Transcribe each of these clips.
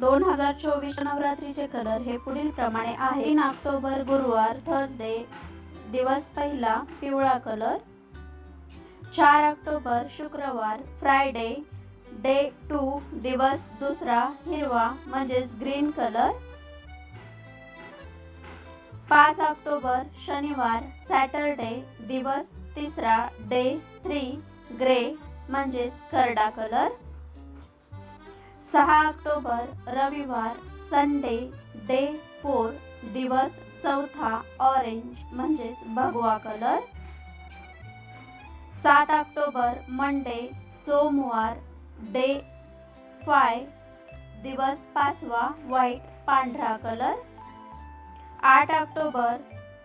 दोन हजार चोवीस नवरात्रीचे कलर हे पुढील प्रमाणे आहे. तीन ऑक्टोबर गुरुवार थर्सडे दिवस पहिला पिवळा कलर. चार ऑक्टोबर शुक्रवार फ्रायडे डे टू दिवस दुसरा हिरवा म्हणजेच ग्रीन कलर. पाच ऑक्टोबर शनिवार सॅटरडे दिवस तिसरा डे थ्री ग्रे म्हणजेच करडा कलर. सहा ऑक्टोबर रविवार संडे डे फोर दिवस चौथा ऑरेंज म्हणजेच भगवा कलर. सात ऑक्टोबर मंडे सोमवार डे फाय दिवस पाचवा व्हाईट पांढरा कलर. आठ ऑक्टोबर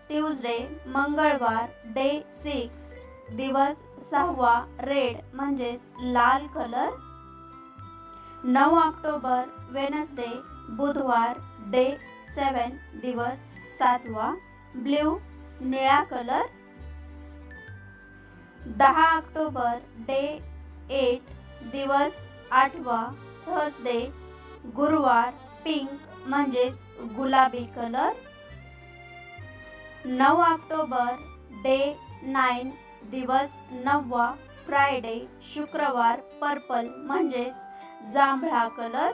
ट्यूजडे मंगळवार डे सिक्स दिवस सहावा रेड म्हणजेच लाल कलर. नऊ ऑक्टोबर वेनसडे बुधवार डे सेवन दिवस सातवा ब्ल्यू निळा कलर. दहा ऑक्टोबर डे एट दिवस आठवा थर्सडे गुरुवार पिंक म्हणजेच गुलाबी कलर. नऊ ऑक्टोबर डे नाईन दिवस नववा फ्रायडे शुक्रवार पर्पल म्हणजेच जांभळा कलर